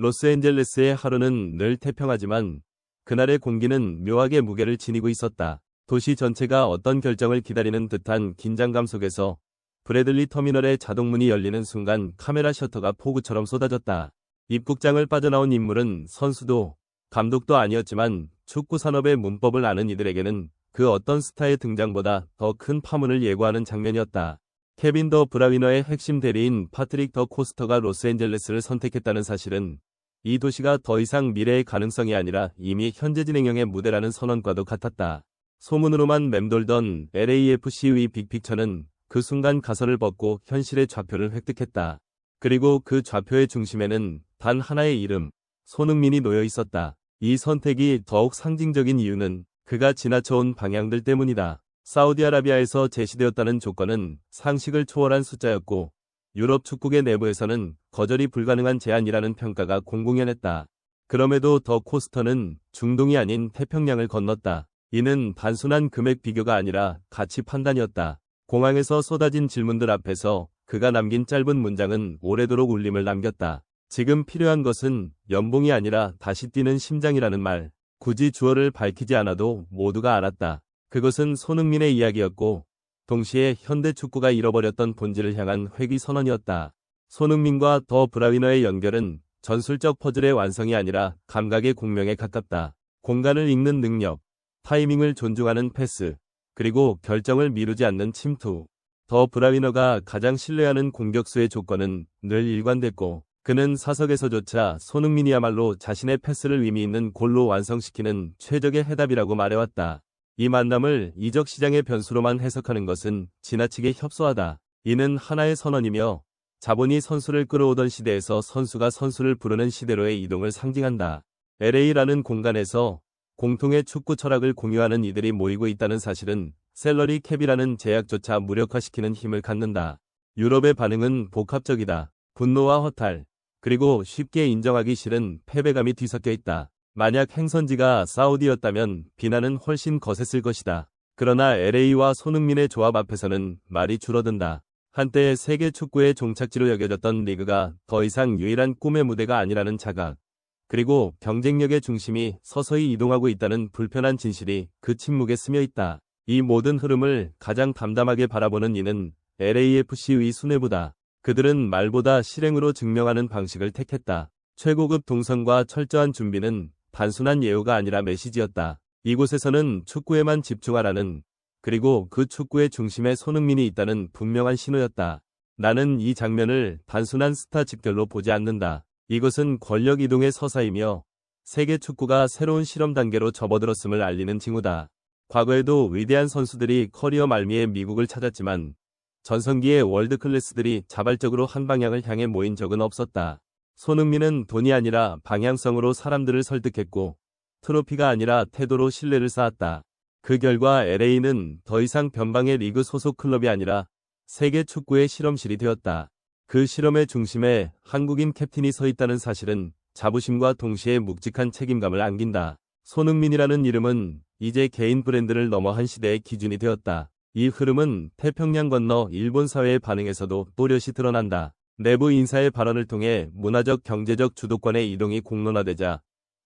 로스앤젤레스의 하루는 늘 태평하지만 그날의 공기는 묘하게 무게를 지니고 있었다. 도시 전체가 어떤 결정을 기다리는 듯한 긴장감 속에서 브래들리 터미널의 자동문이 열리는 순간 카메라 셔터가 폭우처럼 쏟아졌다. 입국장을 빠져나온 인물은 선수도 감독도 아니었지만 축구 산업의 문법을 아는 이들에게는 그 어떤 스타의 등장보다 더 큰 파문을 예고하는 장면이었다. 케빈 더 브라위너의 핵심 대리인 파트릭 더 코스터가 로스앤젤레스를 선택했다는 사실은 이 도시가 더 이상 미래의 가능성이 아니라 이미 현재 진행형의 무대라는 선언과도 같았다. 소문으로만 맴돌던 LAFC의 빅픽처는 그 순간 가설을 벗고 현실의 좌표를 획득했다. 그리고 그 좌표의 중심에는 단 하나의 이름, 손흥민이 놓여 있었다. 이 선택이 더욱 상징적인 이유는 그가 지나쳐온 방향들 때문이다. 사우디아라비아에서 제시되었다는 조건은 상식을 초월한 숫자였고 유럽 축구계 내부에서는 거절이 불가능한 제안이라는 평가가 공공연했다. 그럼에도 더 코스터는 중동이 아닌 태평양을 건넜다. 이는 단순한 금액 비교가 아니라 가치 판단이었다. 공항에서 쏟아진 질문들 앞에서 그가 남긴 짧은 문장은 오래도록 울림을 남겼다. 지금 필요한 것은 연봉이 아니라 다시 뛰는 심장이라는 말. 굳이 주어를 밝히지 않아도 모두가 알았다. 그것은 손흥민의 이야기였고 동시에 현대 축구가 잃어버렸던 본질을 향한 회귀 선언이었다. 손흥민과 더 브라위너의 연결은 전술적 퍼즐의 완성이 아니라 감각의 공명에 가깝다. 공간을 읽는 능력, 타이밍을 존중하는 패스, 그리고 결정을 미루지 않는 침투. 더 브라위너가 가장 신뢰하는 공격수의 조건은 늘 일관됐고 그는 사석에서조차 손흥민이야말로 자신의 패스를 의미 있는 골로 완성시키는 최적의 해답이라고 말해왔다. 이 만남을 이적 시장의 변수로만 해석하는 것은 지나치게 협소하다. 이는 하나의 선언이며 자본이 선수를 끌어오던 시대에서 선수가 선수를 부르는 시대로의 이동을 상징한다. LA라는 공간에서 공통의 축구 철학을 공유하는 이들이 모이고 있다는 사실은 셀러리 캡이라는 제약조차 무력화시키는 힘을 갖는다. 유럽의 반응은 복합적이다. 분노와 허탈, 그리고 쉽게 인정하기 싫은 패배감이 뒤섞여 있다. 만약 행선지가 사우디였다면 비난은 훨씬 거셌을 것이다. 그러나 LA와 손흥민의 조합 앞에서는 말이 줄어든다. 한때 세계 축구의 종착지로 여겨졌던 리그가 더 이상 유일한 꿈의 무대가 아니라는 자각. 그리고 경쟁력의 중심이 서서히 이동하고 있다는 불편한 진실이 그 침묵에 스며 있다. 이 모든 흐름을 가장 담담하게 바라보는 이는 LAFC의 수뇌부다. 그들은 말보다 실행으로 증명하는 방식을 택했다. 최고급 동선과 철저한 준비는 단순한 예우가 아니라 메시지였다. 이곳에서는 축구에만 집중하라는 그리고 그 축구의 중심에 손흥민이 있다는 분명한 신호였다. 나는 이 장면을 단순한 스타 집결로 보지 않는다. 이것은 권력 이동의 서사이며 세계 축구가 새로운 실험 단계로 접어들었음을 알리는 징후다. 과거에도 위대한 선수들이 커리어 말미에 미국을 찾았지만 전성기의 월드클래스들이 자발적으로 한 방향을 향해 모인 적은 없었다. 손흥민은 돈이 아니라 방향성으로 사람들을 설득했고 트로피가 아니라 태도로 신뢰를 쌓았다. 그 결과 LA는 더 이상 변방의 리그 소속 클럽이 아니라 세계 축구의 실험실이 되었다. 그 실험의 중심에 한국인 캡틴이 서 있다는 사실은 자부심과 동시에 묵직한 책임감을 안긴다. 손흥민이라는 이름은 이제 개인 브랜드를 넘어 한 시대의 기준이 되었다. 이 흐름은 태평양 건너 일본 사회의 반응에서도 또렷이 드러난다. 내부 인사의 발언을 통해 문화적 경제적 주도권의 이동이 공론화되자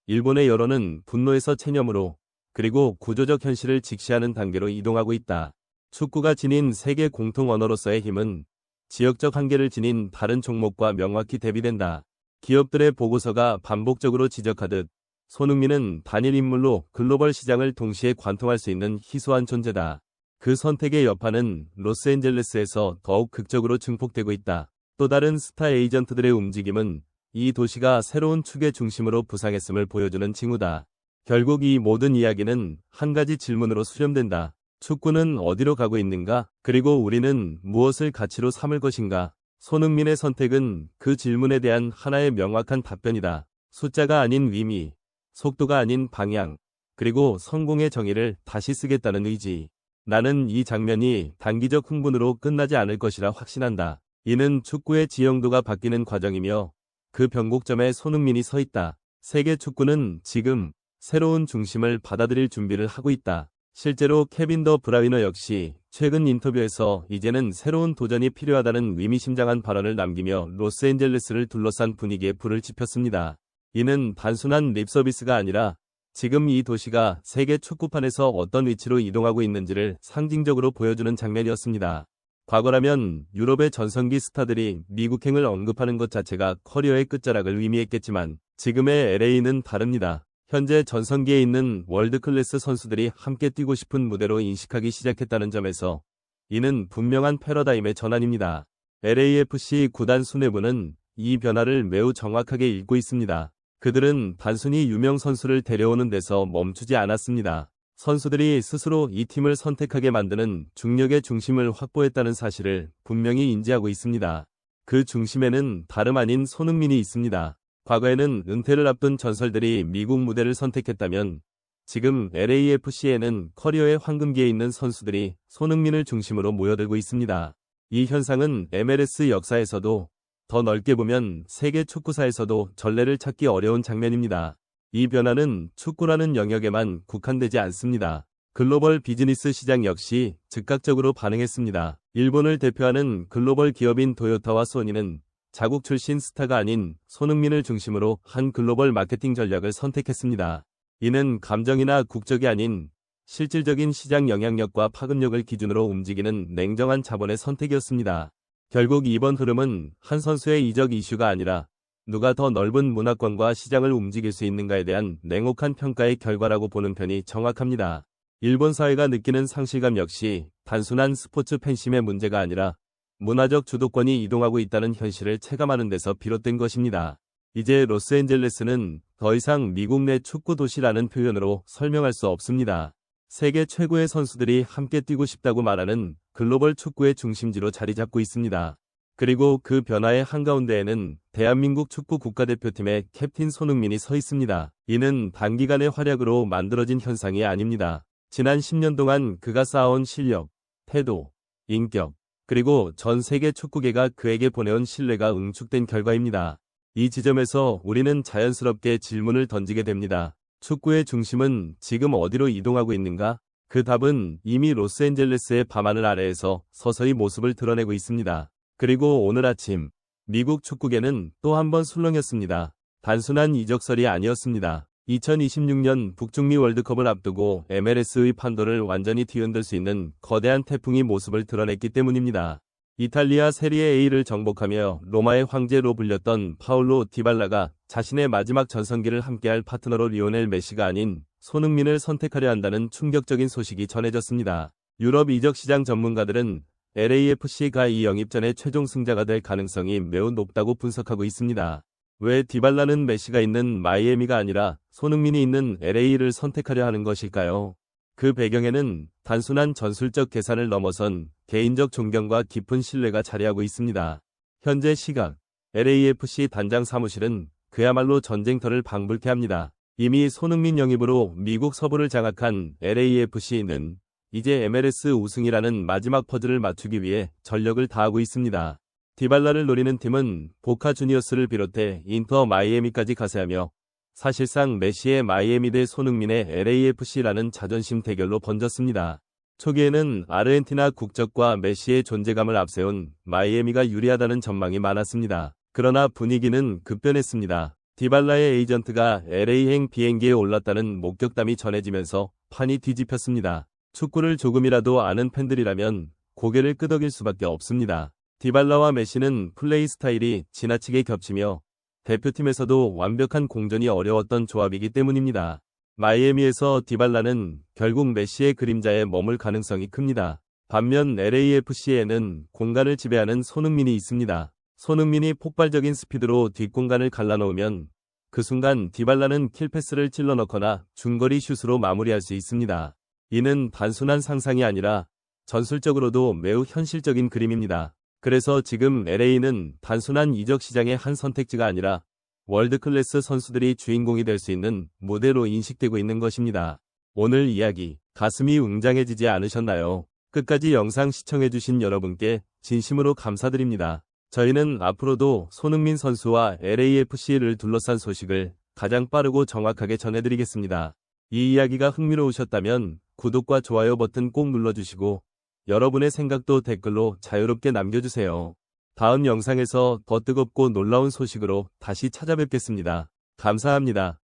일본의 여론은 분노에서 체념으로 그리고 구조적 현실을 직시하는 단계로 이동하고 있다. 축구가 지닌 세계 공통 언어로서의 힘은 지역적 한계를 지닌 다른 종목과 명확히 대비된다. 기업들의 보고서가 반복적으로 지적하듯 손흥민은 단일 인물로 글로벌 시장을 동시에 관통할 수 있는 희소한 존재다. 그 선택의 여파는 로스앤젤레스에서 더욱 극적으로 증폭되고 있다. 또 다른 스타 에이전트들의 움직임은 이 도시가 새로운 축의 중심으로 부상했음을 보여주는 징후다. 결국 이 모든 이야기는 한 가지 질문으로 수렴된다. 축구는 어디로 가고 있는가? 그리고 우리는 무엇을 가치로 삼을 것인가? 손흥민의 선택은 그 질문에 대한 하나의 명확한 답변이다. 숫자가 아닌 의미, 속도가 아닌 방향, 그리고 성공의 정의를 다시 쓰겠다는 의지. 나는 이 장면이 단기적 흥분으로 끝나지 않을 것이라 확신한다. 이는 축구의 지형도가 바뀌는 과정이며 그 변곡점에 손흥민이 서 있다. 세계 축구는 지금 새로운 중심을 받아들일 준비를 하고 있다. 실제로 케빈 더 브라위너 역시 최근 인터뷰에서 이제는 새로운 도전이 필요하다는 의미심장한 발언을 남기며 로스앤젤레스를 둘러싼 분위기에 불을 지폈습니다. 이는 단순한 립서비스가 아니라 지금 이 도시가 세계 축구판에서 어떤 위치로 이동하고 있는지를 상징적으로 보여주는 장면이었습니다. 과거라면 유럽의 전성기 스타들이 미국행을 언급하는 것 자체가 커리어의 끝자락을 의미했겠지만 지금의 LA는 다릅니다. 현재 전성기에 있는 월드클래스 선수들이 함께 뛰고 싶은 무대로 인식하기 시작했다는 점에서 이는 분명한 패러다임의 전환입니다. LAFC 구단 수뇌부는 이 변화를 매우 정확하게 읽고 있습니다. 그들은 단순히 유명 선수를 데려오는 데서 멈추지 않았습니다. 선수들이 스스로 이 팀을 선택하게 만드는 중력의 중심을 확보했다는 사실을 분명히 인지하고 있습니다. 그 중심에는 다름 아닌 손흥민이 있습니다. 과거에는 은퇴를 앞둔 전설들이 미국 무대를 선택했다면 지금 LAFC에는 커리어의 황금기에 있는 선수들이 손흥민을 중심으로 모여들고 있습니다. 이 현상은 MLS 역사에서도 더 넓게 보면 세계 축구사에서도 전례를 찾기 어려운 장면입니다. 이 변화는 축구라는 영역에만 국한되지 않습니다. 글로벌 비즈니스 시장 역시 즉각적으로 반응했습니다. 일본을 대표하는 글로벌 기업인 도요타와 소니는 자국 출신 스타가 아닌 손흥민을 중심으로 한 글로벌 마케팅 전략을 선택했습니다. 이는 감정이나 국적이 아닌 실질적인 시장 영향력과 파급력을 기준으로 움직이는 냉정한 자본의 선택이었습니다. 결국 이번 흐름은 한 선수의 이적 이슈가 아니라 누가 더 넓은 문화권과 시장을 움직일 수 있는가에 대한 냉혹한 평가의 결과라고 보는 편이 정확합니다. 일본 사회가 느끼는 상실감 역시 단순한 스포츠 팬심의 문제가 아니라 문화적 주도권이 이동하고 있다는 현실을 체감하는 데서 비롯된 것입니다. 이제 로스앤젤레스는 더 이상 미국 내 축구 도시라는 표현으로 설명할 수 없습니다. 세계 최고의 선수들이 함께 뛰고 싶다고 말하는 글로벌 축구의 중심지로 자리 잡고 있습니다. 그리고 그 변화의 한가운데에는 대한민국 축구 국가대표팀의 캡틴 손흥민이 서 있습니다. 이는 단기간의 활약으로 만들어진 현상이 아닙니다. 지난 10년 동안 그가 쌓아온 실력, 태도, 인격, 그리고 전 세계 축구계가 그에게 보내온 신뢰가 응축된 결과입니다. 이 지점에서 우리는 자연스럽게 질문을 던지게 됩니다. 축구의 중심은 지금 어디로 이동하고 있는가? 그 답은 이미 로스앤젤레스의 밤하늘 아래에서 서서히 모습을 드러내고 있습니다. 그리고 오늘 아침 미국 축구계는 또 한 번 술렁였습니다. 단순한 이적설이 아니었습니다. 2026년 북중미 월드컵을 앞두고 MLS의 판도를 완전히 뒤흔들 수 있는 거대한 태풍이 모습을 드러냈기 때문입니다. 이탈리아 세리에 A를 정복하며 로마의 황제로 불렸던 파울로 디발라가 자신의 마지막 전성기를 함께할 파트너로 리오넬 메시가 아닌 손흥민을 선택하려 한다는 충격적인 소식이 전해졌습니다. 유럽 이적 시장 전문가들은 LAFC가 이 영입 전에 최종 승자가 될 가능성이 매우 높다고 분석하고 있습니다. 왜 디발라는 메시가 있는 마이애미가 아니라 손흥민이 있는 LA를 선택하려 하는 것일까요? 그 배경에는 단순한 전술적 계산을 넘어선 개인적 존경과 깊은 신뢰가 자리하고 있습니다. 현재 시각 LAFC 단장 사무실은 그야말로 전쟁터를 방불케 합니다. 이미 손흥민 영입으로 미국 서부를 장악한 LAFC는 이제 MLS 우승이라는 마지막 퍼즐을 맞추기 위해 전력을 다하고 있습니다. 디발라를 노리는 팀은 보카 주니어스를 비롯해 인터 마이애미까지 가세하며 사실상 메시의 마이애미 대 손흥민의 LAFC라는 자존심 대결로 번졌습니다. 초기에는 아르헨티나 국적과 메시의 존재감을 앞세운 마이애미가 유리하다는 전망이 많았습니다. 그러나 분위기는 급변했습니다. 디발라의 에이전트가 LA행 비행기에 올랐다는 목격담이 전해지면서 판이 뒤집혔습니다. 축구를 조금이라도 아는 팬들이라면 고개를 끄덕일 수밖에 없습니다. 디발라와 메시는 플레이 스타일이 지나치게 겹치며 대표팀에서도 완벽한 공전이 어려웠던 조합이기 때문입니다. 마이애미에서 디발라는 결국 메시의 그림자에 머물 가능성이 큽니다. 반면 LAFC에는 공간을 지배하는 손흥민이 있습니다. 손흥민이 폭발적인 스피드로 뒷공간을 갈라놓으면 그 순간 디발라는 킬패스를 찔러넣거나 중거리 슛으로 마무리할 수 있습니다. 이는 단순한 상상이 아니라 전술적으로도 매우 현실적인 그림입니다. 그래서 지금 LA는 단순한 이적 시장의 한 선택지가 아니라 월드클래스 선수들이 주인공이 될 수 있는 무대로 인식되고 있는 것입니다. 오늘 이야기 가슴이 웅장해지지 않으셨나요? 끝까지 영상 시청해주신 여러분께 진심으로 감사드립니다. 저희는 앞으로도 손흥민 선수와 LAFC를 둘러싼 소식을 가장 빠르고 정확하게 전해드리겠습니다. 이 이야기가 흥미로우셨다면 구독과 좋아요 버튼 꼭 눌러주시고 여러분의 생각도 댓글로 자유롭게 남겨주세요. 다음 영상에서 더 뜨겁고 놀라운 소식으로 다시 찾아뵙겠습니다. 감사합니다.